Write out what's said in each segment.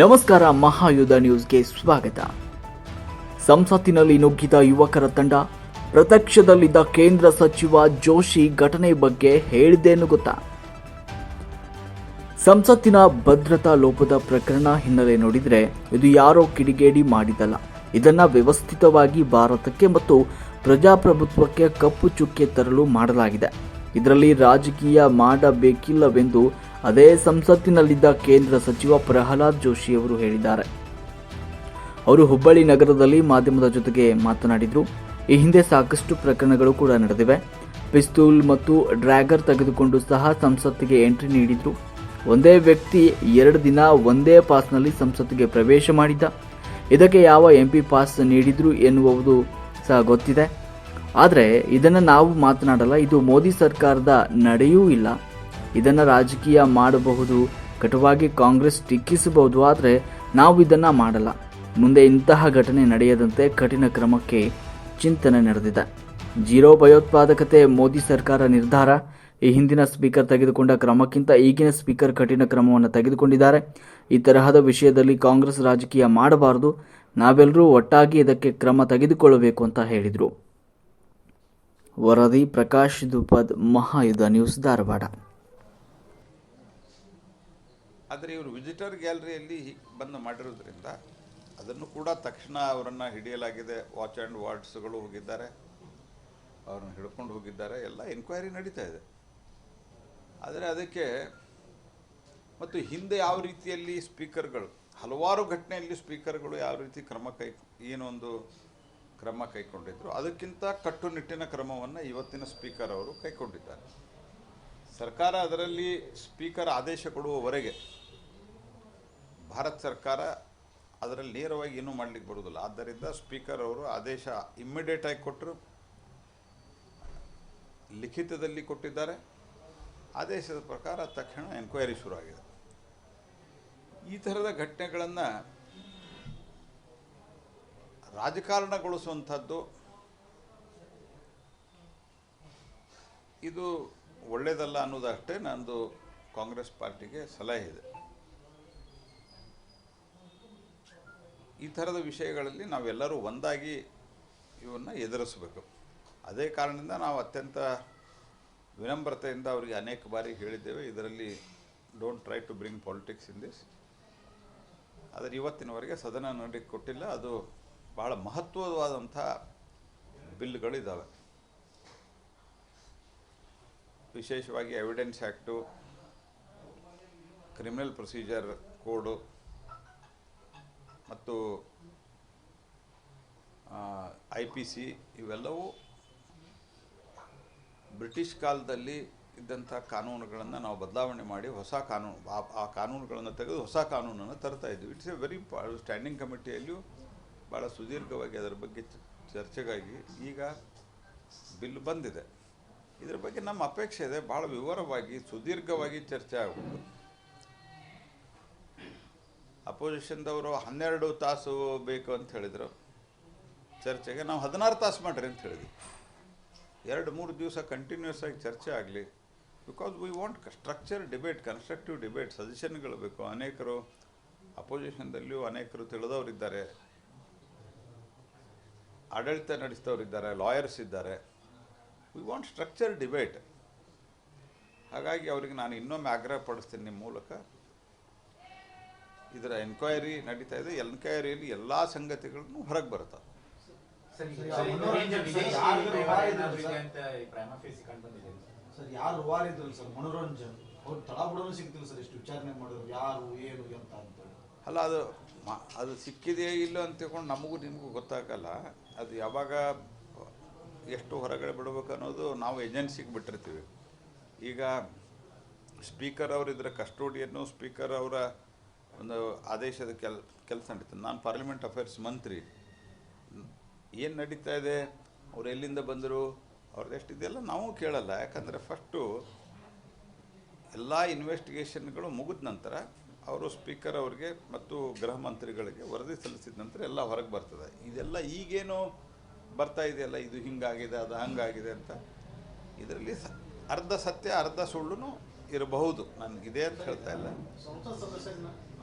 ನಮಸ್ಕಾರ ಮಹಾಯುಧ ನ್ಯೂಸ್ಗೆ ಸ್ವಾಗತ. ಸಂಸತ್ತಿನಲ್ಲಿ ನುಗ್ಗಿದ ಯುವಕರ ತಂಡ, ಪ್ರತ್ಯಕ್ಷದಲ್ಲಿದ್ದ ಕೇಂದ್ರ ಸಚಿವ ಜೋಶಿ ಘಟನೆ ಬಗ್ಗೆ ಹೇಳಿದ್ದೇನು ಗೊತ್ತಾ? ಸಂಸತ್ತಿನ ಭದ್ರತಾ ಲೋಪದ ಪ್ರಕರಣ ಹಿನ್ನೆಲೆ ನೋಡಿದರೆ ಇದು ಯಾರೋ ಕಿಡಿಗೇಡಿ ಮಾಡಿದಲ್ಲ ಇದನ್ನ ವ್ಯವಸ್ಥಿತವಾಗಿ ಭಾರತಕ್ಕೆ ಮತ್ತು ಪ್ರಜಾಪ್ರಭುತ್ವಕ್ಕೆ ಕಪ್ಪು ಚುಕ್ಕೆ ತರಲು ಮಾಡಲಾಗಿದೆ. ಇದರಲ್ಲಿ ರಾಜಕೀಯ ಮಾಡಬೇಕಿಲ್ಲವೆಂದು ಅದೇ ಸಂಸತ್ತಿನಲ್ಲಿದ್ದ ಕೇಂದ್ರ ಸಚಿವ ಪ್ರಹ್ಲಾದ್ ಜೋಶಿ ಅವರು ಹೇಳಿದ್ದಾರೆ. ಅವರು ಹುಬ್ಬಳ್ಳಿ ನಗರದಲ್ಲಿ ಮಾಧ್ಯಮದ ಜೊತೆಗೆ ಮಾತನಾಡಿದರು. ಈ ಹಿಂದೆ ಸಾಕಷ್ಟು ಪ್ರಕರಣಗಳು ಕೂಡ ನಡೆದಿವೆ. ಪಿಸ್ತೂಲ್ ಮತ್ತು ಡ್ರ್ಯಾಗರ್ ತೆಗೆದುಕೊಂಡು ಸಹ ಸಂಸತ್ತಿಗೆ ಎಂಟ್ರಿ ನೀಡಿದ್ರು. ಒಂದೇ ವ್ಯಕ್ತಿ ಎರಡು ದಿನ ಒಂದೇ ಪಾಸ್ನಲ್ಲಿ ಸಂಸತ್ತಿಗೆ ಪ್ರವೇಶ ಮಾಡಿದ್ದ. ಇದಕ್ಕೆ ಯಾವ ಎಂ ಪಿ ಪಾಸ್ ನೀಡಿದ್ರು ಎನ್ನುವುದು ಸಹ ಗೊತ್ತಿದೆ. ಆದರೆ ಇದನ್ನು ನಾವು ಮಾತನಾಡಲ್ಲ, ಇದು ಮೋದಿ ಸರ್ಕಾರದ ನಡೆಯೂ ಇಲ್ಲ. ಇದನ್ನು ರಾಜಕೀಯ ಮಾಡಬಹುದು, ಕಟುವಾಗಿ ಕಾಂಗ್ರೆಸ್ ಟೀಕಿಸಬಹುದು, ಆದರೆ ನಾವು ಇದನ್ನು ಮಾಡಲ್ಲ. ಮುಂದೆ ಇಂತಹ ಘಟನೆ ನಡೆಯದಂತೆ ಕಠಿಣ ಕ್ರಮಕ್ಕೆ ಚಿಂತನೆ ನಡೆದಿದೆ. ಜೀರೋ ಭಯೋತ್ಪಾದಕತೆ, ಮೋದಿ ಸರ್ಕಾರ ನಿರ್ಧಾರ. ಈ ಹಿಂದಿನ ಸ್ಪೀಕರ್ ತೆಗೆದುಕೊಂಡ ಕ್ರಮಕ್ಕಿಂತ ಈಗಿನ ಸ್ಪೀಕರ್ ಕಠಿಣ ಕ್ರಮವನ್ನು ತೆಗೆದುಕೊಂಡಿದ್ದಾರೆ. ಈ ತರಹದ ವಿಷಯದಲ್ಲಿ ಕಾಂಗ್ರೆಸ್ ರಾಜಕೀಯ ಮಾಡಬಾರದು. ನಾವೆಲ್ಲರೂ ಒಟ್ಟಾಗಿ ಇದಕ್ಕೆ ಕ್ರಮ ತೆಗೆದುಕೊಳ್ಳಬೇಕು ಅಂತ ಹೇಳಿದರು. ವರದಿ ಪ್ರಕಾಶ್ ದುಪದ್ ಮಹಾಯುಧ ನ್ಯೂಸ್ ಧಾರವಾಡ. ಆದರೆ ಇವರು ವಿಸಿಟರ್ ಗ್ಯಾಲರಿಯಲ್ಲಿ ಬಂದು ಮಾಡಿರೋದ್ರಿಂದ ಅದನ್ನು ಕೂಡ ತಕ್ಷಣ ಅವರನ್ನು ಹಿಡಿಯಲಾಗಿದೆ. ವಾಚ್ ಆ್ಯಂಡ್ ವಾರ್ಡ್ಸ್ಗಳು ಹೋಗಿದ್ದಾರೆ. ಅವ್ರನ್ನ ಹಿಡ್ಕೊಂಡು ಹೋಗಿದ್ದಾರೆ. ಎಲ್ಲ ಎನ್ಕ್ವೈರಿ ನಡೀತಾ ಇದೆ. ಆದರೆ ಅದಕ್ಕೆ ಮತ್ತು ಹಿಂದೆ ಯಾವ ರೀತಿಯಲ್ಲಿ ಸ್ಪೀಕರ್ಗಳು ಹಲವಾರು ಘಟನೆಯಲ್ಲಿ ಸ್ಪೀಕರ್ಗಳು ಯಾವ ರೀತಿ ಕ್ರಮ ಕೈ ಏನೊಂದು ಕ್ರಮ ಕೈಗೊಂಡಿದ್ದರು ಅದಕ್ಕಿಂತ ಕಟ್ಟುನಿಟ್ಟಿನ ಕ್ರಮವನ್ನು ಇವತ್ತಿನ ಸ್ಪೀಕರ್ ಅವರು ಕೈಗೊಂಡಿದ್ದಾರೆ ಸರ್ಕಾರ ಅದರಲ್ಲಿ ಸ್ಪೀಕರ್ ಆದೇಶ ಕೊಡುವವರೆಗೆ ಭಾರತ ಸರ್ಕಾರ ಅದರಲ್ಲಿ ನೇರವಾಗಿ ಏನೂ ಮಾಡಲಿಕ್ಕೆ ಬರುವುದಿಲ್ಲ. ಆದ್ದರಿಂದ ಸ್ಪೀಕರ್ ಅವರು ಆದೇಶ ಇಮ್ಮಿಡಿಯೇಟ್ ಆಗಿ ಕೊಟ್ಟರು. ಲಿಖಿತದಲ್ಲಿ ಕೊಟ್ಟಿದ್ದಾರೆ. ಆದೇಶದ ಪ್ರಕಾರ ತಕ್ಷಣ ಎನ್ಕ್ವೈರಿ ಶುರುವಾಗಿದೆ. ಈ ಥರದ ಘಟನೆಗಳನ್ನು ರಾಜಕಾರಣಗೊಳಿಸುವಂಥದ್ದು ಇದು ಒಳ್ಳೆಯದಲ್ಲ ಅನ್ನೋದಷ್ಟೇ ನಂದು ಕಾಂಗ್ರೆಸ್ ಪಾರ್ಟಿಗೆ ಸಲಹೆ ಇದೆ. ಈ ಥರದ ವಿಷಯಗಳಲ್ಲಿ ನಾವೆಲ್ಲರೂ ಒಂದಾಗಿ ಇವನ್ನು ಎದುರಿಸಬೇಕು. ಅದೇ ಕಾರಣದಿಂದ ನಾವು ಅತ್ಯಂತ ವಿನಮ್ರತೆಯಿಂದ ಅವರಿಗೆ ಅನೇಕ ಬಾರಿ ಹೇಳಿದ್ದೇವೆ. ಇದರಲ್ಲಿ don't try to bring politics in this ಆದರೆ ಇವತ್ತಿನವರೆಗೆ ಸದನ ನೋಡಿ ಕೊಟ್ಟಿಲ್ಲ. ಅದು ಬಹಳ ಮಹತ್ವವಾದಂಥ ಬಿಲ್ಗಳಿದ್ದಾವೆ ವಿಶೇಷವಾಗಿ evidence act criminal procedure code ಮತ್ತು ಐ ಪಿ ಸಿ ಇವೆಲ್ಲವೂ ಬ್ರಿಟಿಷ್ ಕಾಲದಲ್ಲಿ ಇದ್ದಂಥ ಕಾನೂನುಗಳನ್ನು ನಾವು ಬದಲಾವಣೆ ಮಾಡಿ ಹೊಸ ಕಾನೂನು, ಆ ಕಾನೂನುಗಳನ್ನು ತೆಗೆದು ಹೊಸ ಕಾನೂನನ್ನು ತರ್ತಾ ಇದ್ವಿ ಇಟ್ಸ್ ಎ ವೆರಿ ಸ್ಟ್ಯಾಂಡಿಂಗ್ ಕಮಿಟಿಯಲ್ಲಿಯೂ ಭಾಳ ಸುದೀರ್ಘವಾಗಿ ಅದರ ಬಗ್ಗೆ ಚರ್ಚೆಗಾಗಿ ಈಗ ಬಿಲ್ ಬಂದಿದೆ. ಇದರ ಬಗ್ಗೆ ನಮ್ಮ ಅಪೇಕ್ಷೆ ಇದೆ. ಭಾಳ ವಿವರವಾಗಿ, ಸುದೀರ್ಘವಾಗಿ ಚರ್ಚೆ ಆಗಬೇಕು. ಅಪೋಸಿಷನ್ದವರು ಹನ್ನೆರಡು ತಾಸು ಬೇಕು ಅಂತ ಹೇಳಿದರು. ಚರ್ಚೆಗೆ ನಾವು ಹದಿನಾರು ತಾಸು ಮಾಡಿರಿ ಅಂತ ಹೇಳಿದ್ವಿ. ಎರಡು, ಮೂರು ದಿವಸ ಕಂಟಿನ್ಯೂಸ್ ಆಗಿ ಚರ್ಚೆ ಆಗಲಿ. Because we want structure debate constructive debate ಸಜೆಷನ್ಗಳು ಬೇಕು. ಅನೇಕರು ಅಪೋಸಿಷನ್ದಲ್ಲಿಯೂ ಅನೇಕರು ತಿಳಿದವರಿದ್ದಾರೆ. ಆಡಳಿತ ನಡೆಸಿದವರಿದ್ದಾರೆ ಲಾಯರ್ಸ್ ಇದ್ದಾರೆ. ವಿ ವಾಂಟ್ ಸ್ಟ್ರಕ್ಚರ್ ಡಿಬೇಟ್ ಹಾಗಾಗಿ ಅವರಿಗೆ ನಾನು ಇನ್ನೊಮ್ಮೆ ಆಗ್ರಹ ಪಡಿಸ್ತೀನಿ ನಿಮ್ಮ ಮೂಲಕ ಇದರ ಎನ್ಕ್ವೈರಿ ನಡೀತಾ ಇದೆ. ಎನ್ಕ್ವೈರಿಯಲ್ಲಿ ಎಲ್ಲ ಸಂಗತಿಗಳನ್ನು ಹೊರಗೆ ಬರ್ತವೆ ಸರ್, ಯಾರು ರೂವಾರಿ ಇದ್ರಲ್ಲ ಸರ್. ಮನೋರಂಜನ್. ಅವ್ರು ತಳಬುಡನು ಸಿಗ್ತಿಲ್ಲ ಸರ್ ಎಷ್ಟು ವಿಚಾರಣೆ ಮಾಡಿದ್ರು. ಯಾರು ಏನು ಅಂತ ಅಂತೇಳಿ ಅಲ್ಲ ಅದು ಅದು ಸಿಕ್ಕಿದೆಯೇ ಇಲ್ಲ ಅಂತ ತಿಳ್ಕೊಂಡು ನಮಗೂ ನಿಮಗೂ ಗೊತ್ತಾಗಲ್ಲ. ಅದು ಯಾವಾಗ ಎಷ್ಟು ಹೊರಗಡೆ ಬಿಡಬೇಕು ಅನ್ನೋದು ನಾವು ಏಜೆನ್ಸಿಗೆ ಬಿಟ್ಟಿರ್ತೀವಿ. ಈಗ ಸ್ಪೀಕರ್ ಅವರು ಇದರ ಕಸ್ಟೋಡಿಯನ್ನು ಸ್ಪೀಕರ್ ಅವರ ಒಂದು ಆದೇಶದ ಕೆಲ್, ಕೆಲಸ ನಡೀತದೆ. ನಾನು ಪಾರ್ಲಿಮೆಂಟ್ ಅಫೇರ್ಸ್ ಮಂತ್ರಿ. ಏನು ನಡೀತಾ ಇದೆ? ಅವ್ರು ಎಲ್ಲಿಂದ ಬಂದರು? ಅವ್ರದ್ದು ಎಷ್ಟಿದೆಯಲ್ಲ ನಾವು ಕೇಳಲ್ಲ. ಯಾಕಂದರೆ ಫಸ್ಟು ಎಲ್ಲ ಇನ್ವೆಸ್ಟಿಗೇಷನ್ಗಳು ಮುಗಿದ ನಂತರ ಅವರು ಸ್ಪೀಕರ್ ಅವರಿಗೆ ಮತ್ತು ಗೃಹ ಮಂತ್ರಿಗಳಿಗೆ ವರದಿ ಸಲ್ಲಿಸಿದ ನಂತರ ಎಲ್ಲ ಹೊರಗೆ ಬರ್ತದೆ. ಇದೆಲ್ಲ ಈಗೇನು ಬರ್ತಾ ಇದೆಯಲ್ಲ, ಇದು ಹಿಂಗಾಗಿದೆ, ಅದು ಹಂಗಾಗಿದೆ ಅಂತ. ಇದರಲ್ಲಿ ಅರ್ಧ ಸತ್ಯ, ಅರ್ಧ ಸುಳ್ಳು ಇರಬಹುದು. ನನಗಿದೆ ಅಂತ ಹೇಳ್ತಾ ಇಲ್ಲ.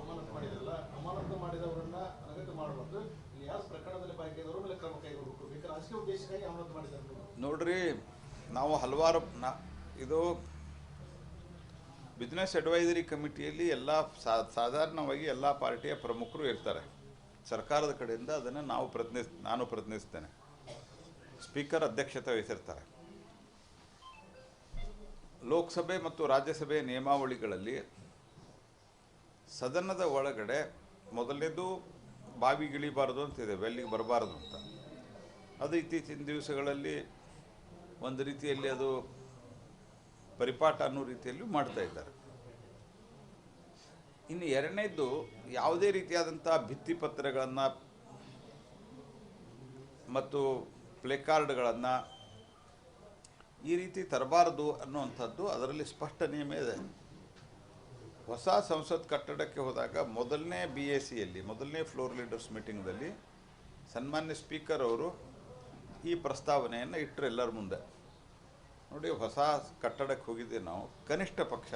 ಅಮಾನತು ಮಾಡಿದ್ರಲ್ಲ ಅಮಾನತು ಮಾಡಿದವರನ್ನ ಅನಗತ್ಯ ಮಾಡಬಾರ್ದು. ಇಲ್ಲಿ ಯಾವ ಪ್ರಕರಣದಲ್ಲಿ ಭಾಗಿಯಾದವರ ಮೇಲೆ ಕ್ರಮ ಕೈಗೊಳ್ಳಬೇಕು ಬೇಕಾದ್ರೆ ರಾಜಕೀಯ ಉದ್ದೇಶಕ್ಕಾಗಿ ಅಮಾನತು ಮಾಡಿದ್ದಾರೆ. ನೋಡ್ರಿ, ನಾವು ಹಲವಾರು ನಾ, ಇದು ಬಿಸ್ನೆಸ್ ಅಡ್ವೈಸರಿ ಕಮಿಟಿಯಲ್ಲಿ ಎಲ್ಲ ಸಾಧಾರಣವಾಗಿ ಎಲ್ಲ ಪಾರ್ಟಿಯ ಪ್ರಮುಖರು ಇರ್ತಾರೆ. ಸರ್ಕಾರದ ಕಡೆಯಿಂದ ಅದನ್ನು ನಾವು ಪ್ರತಿನಿಧಿಸ್ ನಾನು ಪ್ರತಿನಿಧಿಸ್ತೇನೆ. ಸ್ಪೀಕರ್ ಅಧ್ಯಕ್ಷತೆ ವಹಿಸಿರ್ತಾರೆ. ಲೋಕಸಭೆ ಮತ್ತು ರಾಜ್ಯಸಭೆ ನಿಯಮಾವಳಿಗಳಲ್ಲಿ ಸದನದ ಒಳಗಡೆ ಮೊದಲನೇದು ಬಾವಿಗಿಳಿಬಾರ್ದು ಅಂತಿದೆ ಬೆಲ್ಲಿಗೆ ಬರಬಾರ್ದು ಅಂತ. ಅದು ಇತ್ತೀಚಿನ ದಿವಸಗಳಲ್ಲಿ ಒಂದು ರೀತಿಯಲ್ಲಿ ಅದು ಪರಿಪಾಠ ಅನ್ನೋ ರೀತಿಯಲ್ಲಿ ಮಾಡ್ತಾ ಇದ್ದಾರೆ. ಇನ್ನು ಎರಡನೇದು ಯಾವುದೇ ರೀತಿಯಾದಂಥ ಭಿತ್ತಿಪತ್ರಗಳನ್ನು ಮತ್ತು ಪ್ಲೇಕಾರ್ಡ್ಗಳನ್ನು ಈ ರೀತಿ ತರಬಾರದು ಅನ್ನುವಂಥದ್ದು ಅದರಲ್ಲಿ ಸ್ಪಷ್ಟ ನಿಯಮ ಇದೆ. ಹೊಸ ಸಂಸತ್ ಕಟ್ಟಡಕ್ಕೆ ಹೋದಾಗ ಮೊದಲನೇ ಬಿ ಎ ಸಿಯಲ್ಲಿ ಮೊದಲನೇ ಫ್ಲೋರ್ ಲೀಡರ್ಸ್ ಮೀಟಿಂಗ್ದಲ್ಲಿ ಸನ್ಮಾನ್ಯ ಸ್ಪೀಕರ್ ಅವರು ಈ ಪ್ರಸ್ತಾವನೆಯನ್ನು ಇಟ್ಟರು ಎಲ್ಲರ ಮುಂದೆ. ನೋಡಿ, ಹೊಸ ಕಟ್ಟಡಕ್ಕೆ ಹೋಗಿದ್ದೆ ನಾವು. ಕನಿಷ್ಠ ಪಕ್ಷ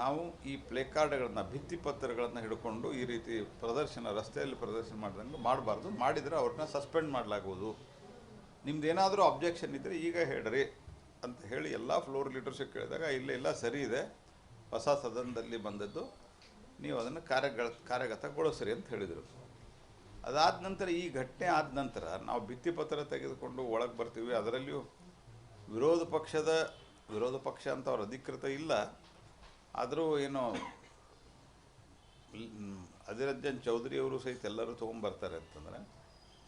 ನಾವು ಈ ಪ್ಲೇಕಾರ್ಡ್ಗಳನ್ನು, ಭಿತ್ತಿಪತ್ರಗಳನ್ನು ಹಿಡ್ಕೊಂಡು ಈ ರೀತಿ ಪ್ರದರ್ಶನ, ರಸ್ತೆಯಲ್ಲಿ ಪ್ರದರ್ಶನ ಮಾಡ್ದಂಗೆ ಮಾಡಬಾರ್ದು. ಮಾಡಿದರೆ ಅವ್ರನ್ನ ಸಸ್ಪೆಂಡ್ ಮಾಡಲಾಗುವುದು ನಿಮ್ದು ಏನಾದರೂ ಅಬ್ಜೆಕ್ಷನ್ ಇದ್ದರೆ ಈಗ ಹೇಳ್ರಿ ಅಂತ ಹೇಳಿ ಎಲ್ಲ ಫ್ಲೋರ್ ಲೀಡರ್ಶಿಪ್ ಕೇಳಿದಾಗ, ಇಲ್ಲ ಇಲ್ಲ, ಸರಿ ಇದೆ. ಹೊಸ ಸದನದಲ್ಲಿ ಬಂದದ್ದು, ನೀವು ಅದನ್ನು ಕಾರ್ಯಗಳ, ಕಾರ್ಯಗತಗೊಳಿಸ್ರಿ ಅಂತ ಹೇಳಿದರು. ಅದಾದ ನಂತರ ಈ ಘಟನೆ ಆದ ನಂತರ ನಾವು ಭಿತ್ತಿಪತ್ರ ತೆಗೆದುಕೊಂಡು ಒಳಗೆ ಬರ್ತೀವಿ. ಅದರಲ್ಲಿಯೂ ವಿರೋಧ ಪಕ್ಷದ, ವಿರೋಧ ಪಕ್ಷ ಅಂತ ಅವ್ರ ಅಧಿಕೃತ ಇಲ್ಲ. ಆದರೂ ಏನು ಅಧಿರಂಜನ್ ಚೌಧರಿ ಅವರು ಸಹಿತ ಎಲ್ಲರೂ ತೊಗೊಂಬರ್ತಾರೆ ಅಂತಂದರೆ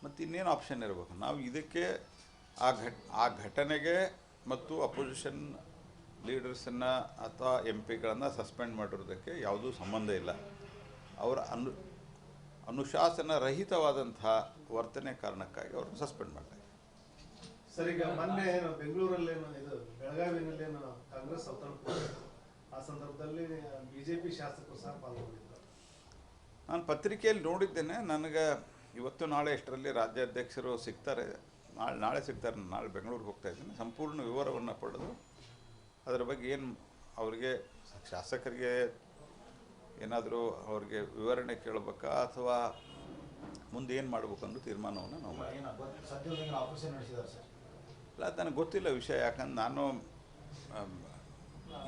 ಮತ್ತು ಇನ್ನೇನು ಆಪ್ಷನ್ ಇರಬೇಕು. ನಾವು ಇದಕ್ಕೆ ಆ ಘಟ್, ಆ ಘಟನೆಗೆ ಮತ್ತು ಅಪೋಸಿಷನ್ ಲೀಡರ್ಸನ್ನು ಅಥವಾ ಎಂ ಪಿಗಳನ್ನು ಸಸ್ಪೆಂಡ್ ಮಾಡಿರೋದಕ್ಕೆ ಯಾವುದೂ ಸಂಬಂಧ ಇಲ್ಲ. ಅವರ ಅನು ಅನುಶಾಸನ ರಹಿತವಾದಂತಹ ವರ್ತನೆ ಕಾರಣಕ್ಕಾಗಿ ಅವ್ರನ್ನ ಸಸ್ಪೆಂಡ್ ಮಾಡ್ತಾರೆ ಸರ್ ಈಗ ಮೊನ್ನೆ ಏನು ಬೆಂಗಳೂರಲ್ಲೇನು ಇದು ಬೆಳಗಾವಿನಲ್ಲೇನು ಕಾಂಗ್ರೆಸ್ ಆ ಸಂದರ್ಭದಲ್ಲಿ ಬಿಜೆಪಿ ಶಾಸಕರು ಸಹ ಪಾಲ್ಗೊಂಡಿದ್ದರು. ನಾನು ಪತ್ರಿಕೆಯಲ್ಲಿ ನೋಡಿದ್ದೇನೆ ನನಗೆ ಇವತ್ತು ನಾಳೆ ಎಷ್ಟರಲ್ಲಿ ರಾಜ್ಯಾಧ್ಯಕ್ಷರು ಸಿಗ್ತಾರೆ ನಾಳೆ ನಾಳೆ ಸಿಗ್ತಾರೆ ನಾನು ನಾಳೆ ಬೆಂಗಳೂರಿಗೆ ಹೋಗ್ತಾ ಇದ್ದೀನಿ. ಸಂಪೂರ್ಣ ವಿವರವನ್ನು ಪಡೆದು ಅದರ ಬಗ್ಗೆ ಏನು ಅವರಿಗೆ ಶಾಸಕರಿಗೆ ಏನಾದರೂ ಅವ್ರಿಗೆ ವಿವರಣೆ ಕೇಳಬೇಕಾ ಅಥವಾ ಮುಂದೆ ಏನು ಮಾಡಬೇಕು ಅನ್ನೋ ತೀರ್ಮಾನವನ್ನು ನಾವು ಇಲ್ಲ ನನಗೆ ಗೊತ್ತಿಲ್ಲ ವಿಷಯ ಯಾಕಂದ್ರೆ ನಾನು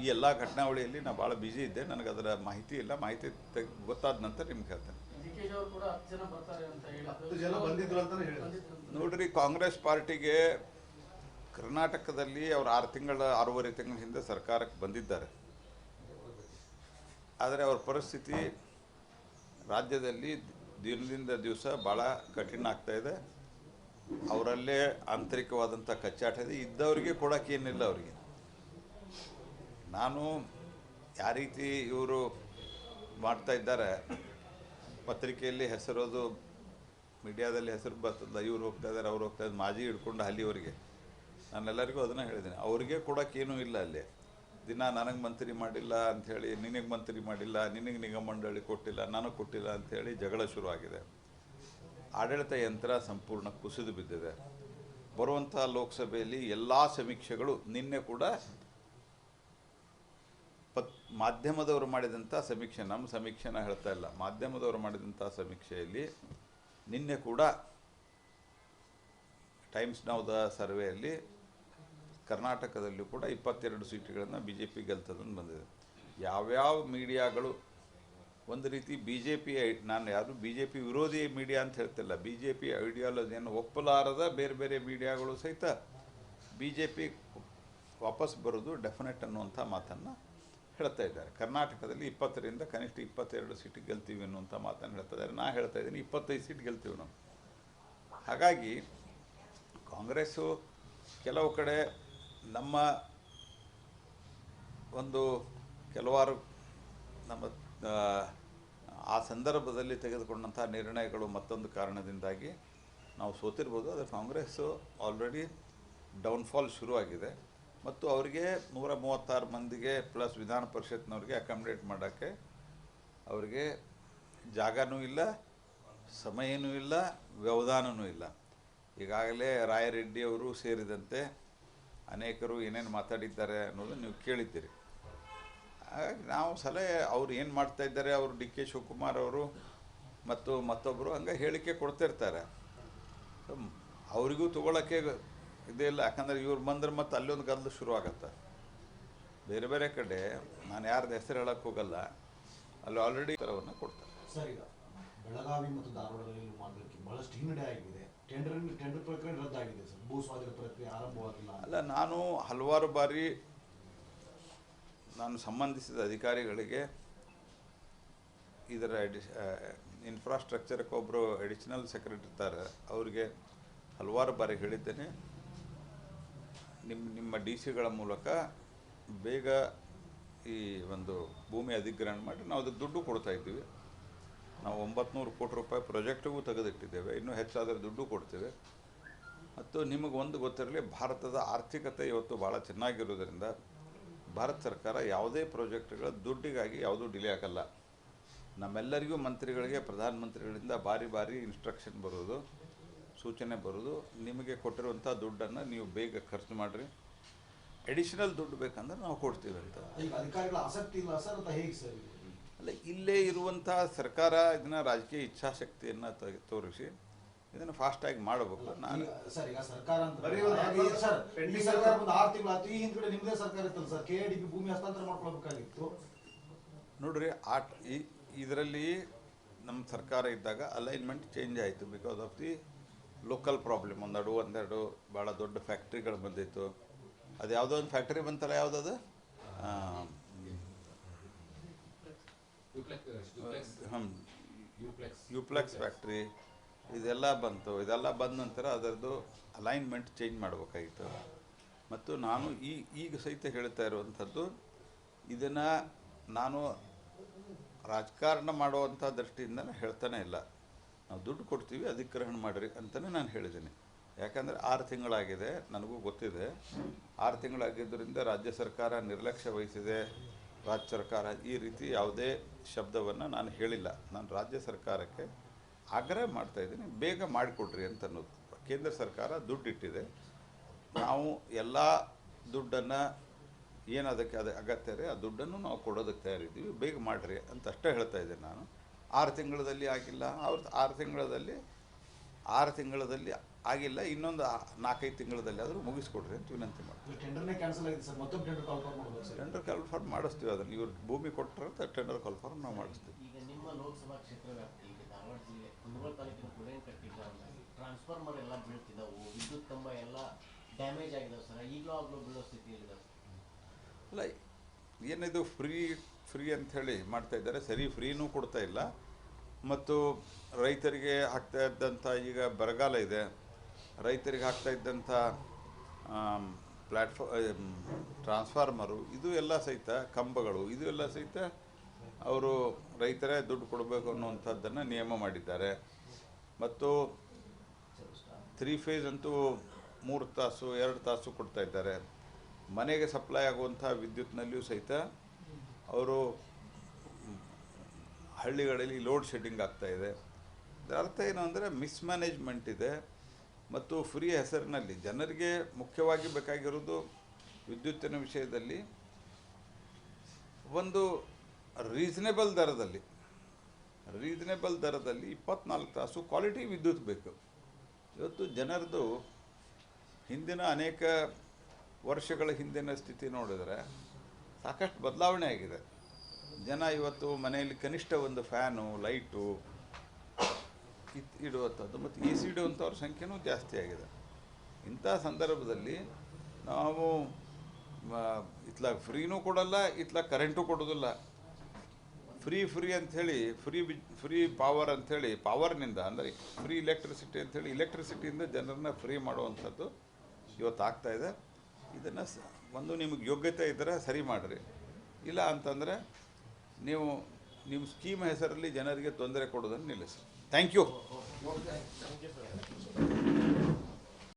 ಈ ಎಲ್ಲ ಘಟನಾವಳಿಯಲ್ಲಿ ನಾನು ಭಾಳ ಬ್ಯುಸಿ ಇದ್ದೆ. ನನಗೆ ಅದರ ಮಾಹಿತಿ ಇಲ್ಲ. ಮಾಹಿತಿ ತೆಗ್ ಗೊತ್ತಾದ ನಂತರ ನಿಮ್ಗೆ ಹೇಳ್ತೇನೆ. ಡಿ ಕೆ ಕೂಡ ಹತ್ತು ಜನ ಬರ್ತಾರೆ ಅಂತ ಹತ್ತು ಜನ ಬಂದಿದ್ರು ಅಂತಾನೆ ಹೇಳಿದ್ರು. ಬಂದಿದ್ರು ನೋಡ್ರಿ ಕಾಂಗ್ರೆಸ್ ಪಾರ್ಟಿಗೆ ಕರ್ನಾಟಕದಲ್ಲಿ ಅವರು ಆರು ತಿಂಗಳ, ಆರೂವರೆ ತಿಂಗಳ ಹಿಂದೆ ಸರ್ಕಾರಕ್ಕೆ ಬಂದಿದ್ದಾರೆ. ಆದರೆ ಅವ್ರ ಪರಿಸ್ಥಿತಿ ರಾಜ್ಯದಲ್ಲಿ ದಿನದಿಂದ ದಿವಸ ಭಾಳ ಕಠಿಣ ಆಗ್ತಾ ಇದೆ. ಅವರಲ್ಲೇ ಆಂತರಿಕವಾದಂಥ ಕಚ್ಚಾಟ ಇದೆ. ಇದ್ದವರಿಗೆ ಕೊಡೋಕ್ಕೇನಿಲ್ಲ ಅವರಿಗೆ. ನಾನು ಯಾವ ರೀತಿ ಇವರು ಮಾಡ್ತಾ ಇದ್ದಾರೆ, ಪತ್ರಿಕೆಯಲ್ಲಿ ಹೆಸರೋದು, ಮೀಡಿಯಾದಲ್ಲಿ ಹೆಸರು ಬರ್ತದೆ, ಇವ್ರು ಹೋಗ್ತಾ ಇದ್ದಾರೆ, ಅವ್ರು ಹೋಗ್ತಾ ಇದ್ದಾರೆ, ಮಾಜಿ ಹಿಡ್ಕೊಂಡು ಅಲ್ಲಿವರೆಗೆ ನಾನೆಲ್ಲರಿಗೂ ಅದನ್ನು ಹೇಳಿದ್ದೀನಿ. ಅವ್ರಿಗೆ ಕೊಡೋಕ್ಕೇನೂ ಇಲ್ಲ ಅಲ್ಲಿ. ದಿನ ನನಗೆ ಮಂತ್ರಿ ಮಾಡಿಲ್ಲ ಅಂಥೇಳಿ ನಿನಗೆ ಮಂತ್ರಿ ಮಾಡಿಲ್ಲ, ನಿನಗೆ ನಿಗಮ ಮಂಡಳಿ ಕೊಟ್ಟಿಲ್ಲ, ನನಗೆ ಕೊಟ್ಟಿಲ್ಲ ಅಂಥೇಳಿ ಜಗಳ ಶುರುವಾಗಿದೆ ಆಡಳಿತ ಯಂತ್ರ ಸಂಪೂರ್ಣ ಕುಸಿದು ಬಿದ್ದಿದೆ. ಬರುವಂಥ ಲೋಕಸಭೆಯಲ್ಲಿ ಎಲ್ಲ ಸಮೀಕ್ಷೆಗಳು ನಿನ್ನೆ ಕೂಡ ಪತ್, ಮಾಧ್ಯಮದವರು ಮಾಡಿದಂಥ ಸಮೀಕ್ಷೆ ನಮ್ಮ ಸಮೀಕ್ಷೆನ ಹೇಳ್ತಾ ಇಲ್ಲ. ಮಾಧ್ಯಮದವರು ಮಾಡಿದಂಥ ಸಮೀಕ್ಷೆಯಲ್ಲಿ ನಿನ್ನೆ ಕೂಡ ಟೈಮ್ಸ್ ನೌದ ಸರ್ವೆಯಲ್ಲಿ ಕರ್ನಾಟಕದಲ್ಲೂ ಕೂಡ ಇಪ್ಪತ್ತೆರಡು ಸೀಟುಗಳನ್ನು ಬಿ ಜೆ ಪಿ ಗೆಲ್ತದಂದು ಬಂದಿದೆ. ಯಾವ್ಯಾವ ಮೀಡಿಯಾಗಳು ಒಂದು ರೀತಿ ಬಿ ಜೆ ಪಿ ನಾನು ಯಾರು ಬಿ ಜೆ ಪಿ ವಿರೋಧಿ ಮೀಡಿಯಾ ಅಂತ ಹೇಳ್ತಿಲ್ಲ. ಬಿ ಜೆ ಪಿ ಐಡಿಯಾಲಜಿಯನ್ನು ಒಪ್ಪಲಾರದ ಬೇರೆ ಬೇರೆ ಮೀಡಿಯಾಗಳು ಸಹಿತ ಬಿ ಜೆ ಪಿ ವಾಪಸ್ ಬರೋದು ಡೆಫಿನೆಟ್ ಅನ್ನುವಂಥ ಮಾತನ್ನು ಹೇಳ್ತಾ ಇದ್ದಾರೆ. ಕರ್ನಾಟಕದಲ್ಲಿ ಇಪ್ಪತ್ತರಿಂದ ಕನಿಷ್ಠ ಇಪ್ಪತ್ತೆರಡು ಸೀಟ್ ಗೆಲ್ತೀವಿ ಅನ್ನುವಂಥ ಮಾತನ್ನು ಹೇಳ್ತಾ ಇದ್ದಾರೆ. ನಾ ಹೇಳ್ತಾ ಇದ್ದೀನಿ ಇಪ್ಪತ್ತೈದು ಸೀಟ್ ಗೆಲ್ತೀವಿ ನಾವು. ಹಾಗಾಗಿ ಕಾಂಗ್ರೆಸ್ಸು ಕೆಲವು ಕಡೆ ನಮ್ಮ ಒಂದು ಕೆಲವಾರು ನಮ್ಮ ಆ, ಸಂದರ್ಭದಲ್ಲಿ ತೆಗೆದುಕೊಂಡಂಥ ನಿರ್ಣಯಗಳು ಮತ್ತೊಂದು ಕಾರಣದಿಂದಾಗಿ ನಾವು ಸೋತಿರ್ಬೋದು. ಆದರೆ ಕಾಂಗ್ರೆಸ್ಸು ಆಲ್ರೆಡಿ ಡೌನ್ಫಾಲ್ ಶುರುವಾಗಿದೆ. ಮತ್ತು ಅವರಿಗೆ ನೂರ ಮೂವತ್ತಾರು ಮಂದಿಗೆ ಪ್ಲಸ್ ವಿಧಾನ ಪರಿಷತ್ನವ್ರಿಗೆ ಅಕಾಮಿಡೇಟ್ ಮಾಡೋಕ್ಕೆ ಅವರಿಗೆ ಜಾಗನೂ ಇಲ್ಲ ಸಮಯನೂ ಇಲ್ಲ ವ್ಯವಧಾನವೂ ಇಲ್ಲ. ಈಗಾಗಲೇ ರಾಯರೆಡ್ಡಿ ಅವರು ಸೇರಿದಂತೆ ಅನೇಕರು ಏನೇನು ಮಾತಾಡಿದ್ದಾರೆ ಅನ್ನೋದು ನೀವು ಕೇಳಿದ್ದೀರಿ. ಹಾಗಾಗಿ ನಾವು ಸಲಹೆ ಅವ್ರು ಏನು ಮಾಡ್ತಾ ಇದ್ದಾರೆ, ಅವರು ಡಿ ಕೆ ಶಿವಕುಮಾರ್ ಅವರು ಮತ್ತು ಮತ್ತೊಬ್ಬರು ಹಂಗೆ ಹೇಳಿಕೆ ಕೊಡ್ತಿರ್ತಾರೆ. ಅವರಿಗೂ ತೊಗೊಳಕ್ಕೆ ಇದೇ ಇಲ್ಲ, ಯಾಕಂದ್ರೆ ಇವ್ರು ಬಂದ್ರೆ ಮತ್ತು ಅಲ್ಲೊಂದು ಗದ್ದಲು ಶುರು ಆಗತ್ತೆ. ಬೇರೆ ಬೇರೆ ಕಡೆ ನಾನು ಯಾರ್ದು ಹೆಸರು ಹೇಳಕ್ಕೆ ಹೋಗಲ್ಲ, ಅಲ್ಲಿ ಆಲ್ರೆಡಿ ಥರವನ್ನು ಕೊಡ್ತಾರೆ. ಸರಿ ಬೆಳಗಾವಿ ಮತ್ತು ಧಾರವಾಡದಲ್ಲಿ ಬಹಳಷ್ಟು ಹಿನ್ನಡೆ ಆಗಿದೆ. ಅಲ್ಲ, ನಾನು ಹಲವಾರು ಬಾರಿ ನಾನು ಸಂಬಂಧಿಸಿದ ಅಧಿಕಾರಿಗಳಿಗೆ ಇದರ ಎಡಿ ಇನ್ಫ್ರಾಸ್ಟ್ರಕ್ಚರ್ಗೆ ಒಬ್ಬರು ಅಡಿಷನಲ್ ಸೆಕ್ರೆಟರಿ ಇರ್ತಾರೆ, ಅವರಿಗೆ ಹಲವಾರು ಬಾರಿ ಹೇಳಿದ್ದೇನೆ. ನಿಮ್ಮ ನಿಮ್ಮ ಡಿ ಸಿಗಳ ಮೂಲಕ ಬೇಗ ಈ ಒಂದು ಭೂಮಿ ಅಧಿಗ್ರಹಣ ಮಾಡಿ ನಾವು ಅದಕ್ಕೆ ದುಡ್ಡು ಕೊಡ್ತಾ ಇದ್ದೀವಿ. ನಾವು ಒಂಬತ್ತು ಕೋಟಿ ರೂಪಾಯಿ ಪ್ರಾಜೆಕ್ಟಿಗೂ ತೆಗೆದಿಟ್ಟಿದ್ದೇವೆ. ಇನ್ನೂ ಹೆಚ್ಚಾದರೆ ದುಡ್ಡು ಕೊಡ್ತೇವೆ. ಮತ್ತು ನಿಮಗೆ ಒಂದು ಗೊತ್ತಿರಲಿ, ಭಾರತದ ಆರ್ಥಿಕತೆ ಇವತ್ತು ಭಾಳ ಚೆನ್ನಾಗಿರೋದ್ರಿಂದ ಭಾರತ ಸರ್ಕಾರ ಯಾವುದೇ ಪ್ರಾಜೆಕ್ಟ್ಗಳ ದುಡ್ಡಿಗಾಗಿ ಯಾವುದೂ ಡಿಲೇ ಆಗಲ್ಲ. ನಮ್ಮೆಲ್ಲರಿಗೂ ಮಂತ್ರಿಗಳಿಗೆ, ಪ್ರಧಾನಮಂತ್ರಿಗಳಿಂದ ಬಾರಿ ಬಾರಿ ಇನ್ಸ್ಟ್ರಕ್ಷನ್ ಬರೋದು ಸೂಚನೆ ಬರೋದು ನಿಮಗೆ ಕೊಟ್ಟಿರುವಂಥ ದುಡ್ಡನ್ನು ನೀವು ಬೇಗ ಖರ್ಚು ಮಾಡಿರಿ. ಅಡಿಷನಲ್ ದುಡ್ಡು ಬೇಕಂದ್ರೆ ನಾವು ಕೊಡ್ತೀವಿ ಅಂತ. ಅಲ್ಲ ಇಲ್ಲೇ ಇರುವಂಥ ಸರ್ಕಾರ ಇದನ್ನು ರಾಜಕೀಯ ಇಚ್ಛಾಶಕ್ತಿಯನ್ನು ತ- ತೋರಿಸಿ ಇದನ್ನು ಫಾಸ್ಟಾಗಿ ಮಾಡಬೇಕು. ನಾನು ಸರ್ ಈಗ ಸರ್ಕಾರ ಅಂತ ಬರೀ ಒಂದು ಹಾಗೆ ಸರ್ ಈ ಸರ್ಕಾರ ಒಂದು ಆರು ತಿಂಗಳಾಯ್ತು ಈ ಹಿಂದ್ಗಡೆ ನಿಮ್ಮದೇ ಸರ್ಕಾರ ಇತ್ತಲ್ಲ ಸರ್? ಕೆ ಡಿ ಭೂಮಿ ಹಸ್ತಾಂತರ ಮಾಡ್ಕೊಳ್ಬೇಕಾಗಿತ್ತು. ನೋಡ್ರಿ ಆಟ್ ಈ ಇದರಲ್ಲಿ ನಮ್ಮ ಸರ್ಕಾರ ಇದ್ದಾಗ ಅಲೈನ್ಮೆಂಟ್ ಚೇಂಜ್ ಆಯಿತು because of the local problem ಒಂದೆರಡು ಒಂದೆರಡು ಭಾಳ ದೊಡ್ಡ ಫ್ಯಾಕ್ಟ್ರಿಗಳು ಬಂದಿತ್ತು. ಅದು ಯಾವುದೋ ಒಂದು ಫ್ಯಾಕ್ಟ್ರಿ ಬಂತಲ್ಲ ಯಾವುದದು? ಹ್ಞೂ ಯುಪ್ಲೆಕ್ಸ್ ಫ್ಯಾಕ್ಟ್ರಿ ಇದೆಲ್ಲ ಬಂತು. ಇದೆಲ್ಲ ಬಂದ ನಂತರ ಅದರದ್ದು ಅಲೈನ್ಮೆಂಟ್ ಚೇಂಜ್ ಮಾಡಬೇಕಾಗಿತ್ತು. ಮತ್ತು ನಾನು ಈ ಈಗ ಸಹಿತ ಹೇಳ್ತಾ ಇರುವಂಥದ್ದು ಇದನ್ನು ನಾನು ರಾಜಕಾರಣ ಮಾಡುವಂಥ ದೃಷ್ಟಿಯಿಂದ ಹೇಳ್ತಾನೆ ಇಲ್ಲ. ನಾವು ದುಡ್ಡು ಕೊಡ್ತೀವಿ ಅಧಿಗ್ರಹಣ ಮಾಡಿರಿ ಅಂತಲೇ ನಾನು ಹೇಳಿದ್ದೀನಿ. ಯಾಕಂದರೆ ಆರು ತಿಂಗಳಾಗಿದೆ ನನಗೂ ಗೊತ್ತಿದೆ. ಆರು ತಿಂಗಳಾಗಿದ್ದರಿಂದ ರಾಜ್ಯ ಸರ್ಕಾರ ನಿರ್ಲಕ್ಷ್ಯ ವಹಿಸಿದೆ. ರಾಜ್ಯ ಸರ್ಕಾರ ಈ ರೀತಿ ಯಾವುದೇ ಶಬ್ದವನ್ನು ನಾನು ಹೇಳಿಲ್ಲ. ನಾನು ರಾಜ್ಯ ಸರ್ಕಾರಕ್ಕೆ ಆಗ್ರಹ ಮಾಡ್ತಾ ಇದ್ದೀನಿ. ಬೇಗ ಮಾಡಿಕೊಡ್ರಿ ಅಂತ ಅನ್ನೋದು ಕೇಂದ್ರ ಸರ್ಕಾರ ದುಡ್ಡಿಟ್ಟಿದೆ. ನಾವು ಎಲ್ಲ ದುಡ್ಡನ್ನು ಏನದಕ್ಕೆ ಅದು ಅಗತ್ಯ ರೀ ಆ ದುಡ್ಡನ್ನು ನಾವು ಕೊಡೋದಕ್ಕೆ ತಯಾರಿದ್ದೀವಿ. ಬೇಗ ಮಾಡಿರಿ ಅಂತ ಅಷ್ಟೇ ಹೇಳ್ತಾ ಇದ್ದೀನಿ ನಾನು. ಆರು ತಿಂಗಳಲ್ಲಿ ಆಗಿಲ್ಲ. ಅವ್ರ ಆರು ತಿಂಗಳಲ್ಲಿ ಆರು ತಿಂಗಳಲ್ಲಿ ಆಗಿಲ್ಲ ಇನ್ನೊಂದು ನಾಲ್ಕೈದು ತಿಂಗಳಲ್ಲಿ ಆದರೂ ಮುಗಿಸ್ಕೊಡ್ರಿ ಅಂತ ವಿನಂತಿ ಮಾಡ್ತೀವಿ ಟೆಂಡರ್ನೇ ಕ್ಯಾನ್ಸಲ್ ಆಗಿದೆ ಸರ್ ಮತ್ತೊಂದು ಟೆಂಡರ್ ಕಾಲ್ ಮಾಡ್ಬೋದು ಸರ್. ಟೆಂಡರ್ ಕನ್ಫರ್ಮ್ ಮಾಡಿಸ್ತೀವಿ ಅದನ್ನು ಇವ್ರು ಭೂಮಿ ಕೊಟ್ಟರೆ ಟೆಂಡರ್ ಕನ್ಫರ್ಮ್ ನಾವು ಮಾಡಿಸ್ತೀವಿ. ಈಗ ನಿಮ್ಮ ಲೋಕಸಭಾ ಕ್ಷೇತ್ರ ವ್ಯಾಪ್ತಿ ಈಗ ಧಾರವಾಡ ಜಿಲ್ಲೆ ಕುಂದಗೋಳ ತಾಲೂಕಿನ ಕುಡಿಯನ್ ಕಟ್ಟಿಲ್ಲ ಟ್ರಾನ್ಸ್ಫಾರ್ಮರ್ ಎಲ್ಲ ಬೀಳ್ತಿದಾವು ವಿದ್ಯುತ್ ಕಂಬ ಎಲ್ಲ ಡ್ಯಾಮೇಜ್ ಆಗಿದಾವೆ ಸರ್ ಈಗಲೂ ಆಗಲೂ ಬೀಳೋ ಸ್ಥಿತಿಯಲ್ಲಿದ್ದಾವೆ ಅಲ್ಲ ಏನಿದು ಫ್ರೀ ಫ್ರೀ ಅಂಥೇಳಿ ಮಾಡ್ತಾ ಇದ್ದಾರೆ ಸರಿ ಫ್ರೀನೂ ಕೊಡ್ತಾ ಇಲ್ಲ. ಮತ್ತು ರೈತರಿಗೆ ಆಗ್ತಾ ಇದ್ದಂಥ ಈಗ ಬರಗಾಲ ಇದೆ. ರೈತರಿಗೆ ಆಗ್ತಾ ಇದ್ದಂಥ ಪ್ಲ್ಯಾಟ್ಫಾರ್ಮ್ ಟ್ರಾನ್ಸ್ಫಾರ್ಮರು ಇದು ಎಲ್ಲ ಸಹಿತ ಕಂಬಗಳು, ಇದು ಎಲ್ಲ ಸಹಿತ ಅವರು ರೈತರೇ ದುಡ್ಡು ಕೊಡಬೇಕು ಅನ್ನುವಂಥದ್ದನ್ನು ನಿಯಮ ಮಾಡಿದ್ದಾರೆ. ಮತ್ತು ತ್ರೀ ಫೇಸ್ ಅಂತೂ ಮೂರು ತಾಸು, ಎರಡು ತಾಸು ಕೊಡ್ತಾ ಇದ್ದಾರೆ. ಮನೆಗೆ ಸಪ್ಲೈ ಆಗುವಂಥ ವಿದ್ಯುತ್ನಲ್ಲಿಯೂ ಸಹಿತ ಅವರು ಹಳ್ಳಿಗಳಲ್ಲಿ ಲೋಡ್ ಶೆಡ್ಡಿಂಗ್ ಆಗ್ತಾಯಿದೆ ಇದೆ. ಇದರ ಅರ್ಥ ಏನು ಅಂದರೆ ಮಿಸ್ಮ್ಯಾನೇಜ್ಮೆಂಟ್ ಇದೆ. ಮತ್ತು ಫ್ರೀ ಹೆಸರಿನಲ್ಲಿ ಜನರಿಗೆ ಮುಖ್ಯವಾಗಿ ಬೇಕಾಗಿರೋದು ವಿದ್ಯುತ್ತಿನ ವಿಷಯದಲ್ಲಿ ಒಂದು ರೀಸನೇಬಲ್ ದರದಲ್ಲಿ ರೀಸನೇಬಲ್ ದರದಲ್ಲಿ ಇಪ್ಪತ್ನಾಲ್ಕು ತಾಸು ಕ್ವಾಲಿಟಿ ವಿದ್ಯುತ್ ಬೇಕು. ಇವತ್ತು ಜನರದು ಹಿಂದಿನ ಅನೇಕ ವರ್ಷಗಳ ಹಿಂದಿನ ಸ್ಥಿತಿ ನೋಡಿದರೆ ಸಾಕಷ್ಟು ಬದಲಾವಣೆ ಆಗಿದೆ. ಜನ ಇವತ್ತು ಮನೆಯಲ್ಲಿ ಕನಿಷ್ಠ ಒಂದು ಫ್ಯಾನು, ಲೈಟು ಇಡುವಂಥದ್ದು ಮತ್ತು ಎ ಸಿ ಇಡುವಂಥವ್ರ ಸಂಖ್ಯೆನೂ ಜಾಸ್ತಿ ಆಗಿದೆ. ಇಂಥ ಸಂದರ್ಭದಲ್ಲಿ ನಾವು ಇತ್ಲಾಗ ಫ್ರೀನೂ ಕೊಡಲ್ಲ ಇತ್ಲಾಗ ಕರೆಂಟು ಕೊಡೋದಿಲ್ಲ. ಫ್ರೀ ಫ್ರೀ ಅಂಥೇಳಿ, ಫ್ರೀ ಬಿ, ಫ್ರೀ ಪವರ್ ಅಂಥೇಳಿ, ಪವರ್ನಿಂದ ಅಂದರೆ ಫ್ರೀ ಇಲೆಕ್ಟ್ರಿಸಿಟಿ ಅಂಥೇಳಿ ಇಲೆಕ್ಟ್ರಿಸಿಟಿಯಿಂದ ಜನರನ್ನ ಫ್ರೀ ಮಾಡುವಂಥದ್ದು ಇವತ್ತು ಆಗ್ತಾ ಇದೆ. ಇದನ್ನು ಸ, ಒಂದು ನಿಮಗೆ ಯೋಗ್ಯತೆ ಇದ್ದರೆ ಸರಿ ಮಾಡಿರಿ. ಇಲ್ಲ ಅಂತಂದರೆ ನೀವು, ನಿಮ್ಮ ಸ್ಕೀಮ್ ಹೆಸರಲ್ಲಿ ಜನರಿಗೆ ತೊಂದರೆ ಕೊಡೋದನ್ನು ನಿಲ್ಲಿಸಿ. Thank you.